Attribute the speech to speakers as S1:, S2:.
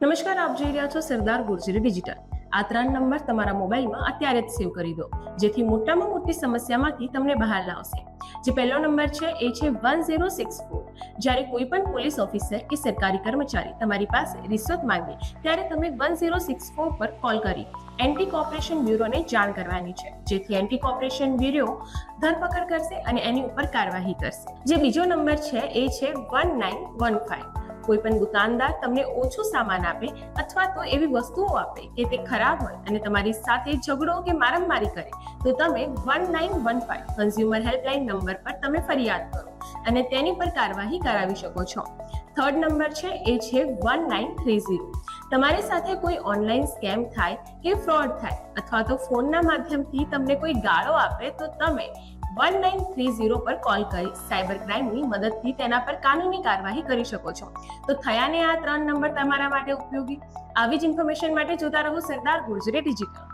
S1: નમસ્કાર, આપ જોઈ રહ્યા છો સરદાર ગુર્જરી ડિજિટલ. આ ત્રણ નંબર તમારા મોબાઈલમાં અત્યારે જ સેવ કરી દો, જેથી મોટામાં મોટી સમસ્યામાંથી તમને બહાર લાવશે જે પહેલો નંબર છે, એ છે વન ઝીરો સિક્સ ફોર. જ્યારે કોઈ પણ પોલીસ ઓફિસર કે સરકારી કર્મચારી તમારી પાસે રિશ્વત માંગે, ત્યારે તમે વન ઝીરો સિક્સ ફોર પર કોલ કરી એન્ટી કોઓપરેશન બ્યુરોને જાણ કરવાની છે. જેથી એન્ટી કોઓપરેશન બ્યુરો ધરપકડ કરશે અને એની ઉપર કાર્યવાહી કરશે. જે બીજો નંબર છે, એ છે વન નાઇન વન ફાઇવ. કોઈ પણ દુકાનદાર તમને ઓછું સામાન આપે અથવા તો એવી વસ્તુઓ આપે કે તે ખરાબ હોય અને તમારી સાથે ઝઘડો કે મારામારી કરે, તો તમે one nine one five consumer helpline number પર તમે ફરિયાદ કરો અને તેની પર કાર્યવાહી કરાવી શકો છો. થર્ડ નંબર છે, એ છે વન નાઇન થ્રી ઝીરો તમારી સાથે કોઈ ઓનલાઈન સ્કેમ થાય કે ફ્રોડ થાય અથવા તો ફોનના માધ્યમથી તમને કોઈ ગાળો આપે, તો તમે વન નાઇન થ્રી ઝીરો પર કોલ કરી સાયબર ક્રાઇમની મદદથી તેના પર કાનૂની કાર્યવાહી કરી શકો છો. તો થયાને આ ત્રણ નંબર તમારા માટે ઉપયોગી. આવી જ ઇન્ફોર્મેશન માટે જોતા રહો સરદાર ગુર્જરી ડિજિટલ